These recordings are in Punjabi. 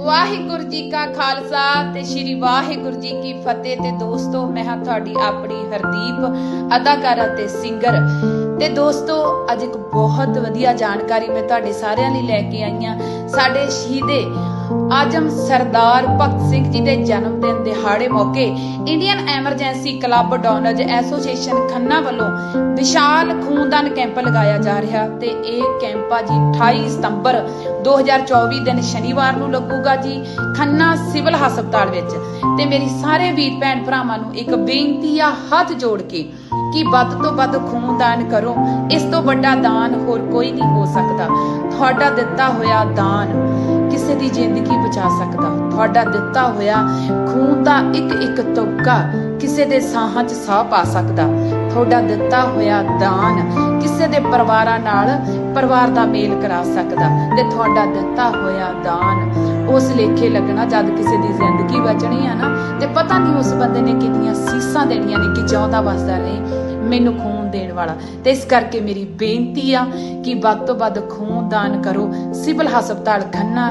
ਵਾਹਿਗੁਰੂ ਜੀ ਕਾ ਖਾਲਸਾ ਤੇ ਸ੍ਰੀ ਵਾਹਿਗੁਰੂ ਜੀ ਕੀ ਫਤਿਹ ਤੇ ਦੋਸਤੋ, ਮੈਂ ਹਾਂ ਤੁਹਾਡੀ ਆਪਣੀ ਹਰਦੀਪ ਅਦਾਕਾਰਾ ਤੇ ਸਿੰਗਰ। ਤੇ ਦੋਸਤੋ, ਅੱਜ ਇੱਕ ਬਹੁਤ ਵਧੀਆ ਜਾਣਕਾਰੀ ਮੈਂ ਤੁਹਾਡੇ ਸਾਰਿਆਂ ਲਈ ਲੈ ਕੇ ਆਈ ਹਾਂ। ਸਾਡੇ ਸ਼ਹੀਦੇ ਆਜਮ ਸਰਦਾਰ ਭਗਤ ਸਿੰਘ ਜੀ ਦੇ ਜਨਮ ਦਿਨ ਦਿਹਾੜੇ ਮੌਕੇ Indian emergency club donors association Khanna ਵੱਲੋਂ ਵਿਸ਼ਾਲ ਖੂਨਦਾਨ ਕੈਂਪ ਲਗਾਇਆ ਜਾ ਰਿਹਾ ਤੇ ਇਹ ਕੈਂਪ ਆ ਜੀ 28 ਸਤੰਬਰ 2024 ਦਿਨ ਸ਼ਨੀਵਾਰ ਨੂੰ ਲੱਗੂਗਾ ਜੀ ਖੰਨਾ ਸਿਵਲ ਹਸਪਤਾਲ ਵਿੱਚ। ਤੇ ਮੇਰੀ ਸਾਰੇ ਵੀਰ ਭੈਣ ਭਰਾਵਾਂ ਨੂੰ ਇੱਕ ਬੇਨਤੀ ਆ, ਹੱਥ ਜੋੜ ਕੇ ਕਿ ਵੱਧ ਤੋਂ ਵੱਧ ਖੂਨਦਾਨ ਕਰੋ। ਇਸ ਤੋਂ ਵੱਡਾ ਦਾਨ ਹੋਰ ਕੋਈ ਨਹੀਂ ਹੋ ਸਕਦਾ। ਤੁਹਾਡਾ ਦਿੱਤਾ ਹੋਇਆ ਦਾਨ ਕਿਸੇ ਦੀ ਜ਼ਿੰਦਗੀ ਬਚਾ ਸਕਦਾ। ਤੁਹਾਡਾ ਦਿੱਤਾ ਹੋਇਆ ਖੂਨ ਦਾ ਇੱਕ ਇੱਕ ਤੁਪਕਾ ਕਿਸੇ ਦੇ ਸਾਹਾਂ 'ਚ ਸਾਹ ਪਾ ਸਕਦਾ। ਤੁਹਾਡਾ ਦਿੱਤਾ ਹੋਇਆ ਦਾਨ ਕਿਸੇ ਦੇ ਪਰਿਵਾਰਾਂ ਨਾਲ ਪਰਿਵਾਰ ਦਾ ਮੇਲ ਕਰਾ ਸਕਦਾ ਤੇ ਤੁਹਾਡਾ ਦਿੱਤਾ ਹੋਇਆ ਦਾਨ ਉਸ ਲੇਖੇ ਲੱਗਣਾ ਜਦ ਕਿਸੇ ਦੀ ਜ਼ਿੰਦਗੀ ਬਚਣੀ ਆ ਨਾ, ਤੇ ਪਤਾ ਨਹੀਂ ਉਸ ਬੰਦੇ ਨੇ ਕਿੰਨੀਆਂ ਸੀਸਾਂ ਦੇਣੀਆਂ ਨੇ ਕਿ ਜਿਉਂਦਾ ਵਸਦਾ ਰਹੇ ਮੈਨੂੰ ਖੂਨ ਦੇਣ ਵਾਲਾ। ਤੇ ਇਸ ਕਰਕੇ ਮੇਰੀ ਬੇਨਤੀ ਆ ਕਿ ਵੱਧ ਤੋਂ ਵੱਧ ਖੂਨ ਦਾਨ ਕਰੋ। ਸਿਵਲ ਹਸਪਤਾਲ ਖੰਨਾ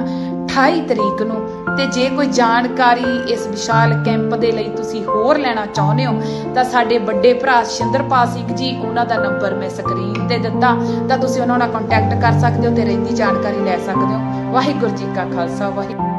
28 ਤਰੀਕ ਨੂੰ। ਤੇ ਜੇ ਕੋਈ ਜਾਣਕਾਰੀ ਇਸ ਵਿਸ਼ਾਲ ਕੈਂਪ ਦੇ ਲਈ ਤੁਸੀਂ ਹੋਰ ਲੈਣਾ ਚਾਹੁੰਦੇ ਹੋ, ਤਾਂ ਸਾਡੇ ਵੱਡੇ ਭਰਾ ਸ਼ਿੰਦਰਪਾਲ ਸਿੰਘ ਜੀ, ਉਹਨਾਂ ਦਾ ਨੰਬਰ ਮੈਂ ਸਕਰੀਨ ਤੇ ਦਿੱਤਾ। ਤਾਂ ਤੁਸੀਂ ਉਹਨਾਂ ਨਾਲ ਕੰਟੈਕਟ ਕਰ ਸਕਦੇ ਹੋ ਤੇ ਰਹਿੰਦੀ ਜਾਣਕਾਰੀ ਲੈ ਸਕਦੇ ਹੋ। ਵਾਹਿਗੁਰੂ ਜੀ ਕਾ ਖਾਲਸਾ, ਵਾਹਿਗੁਰੂ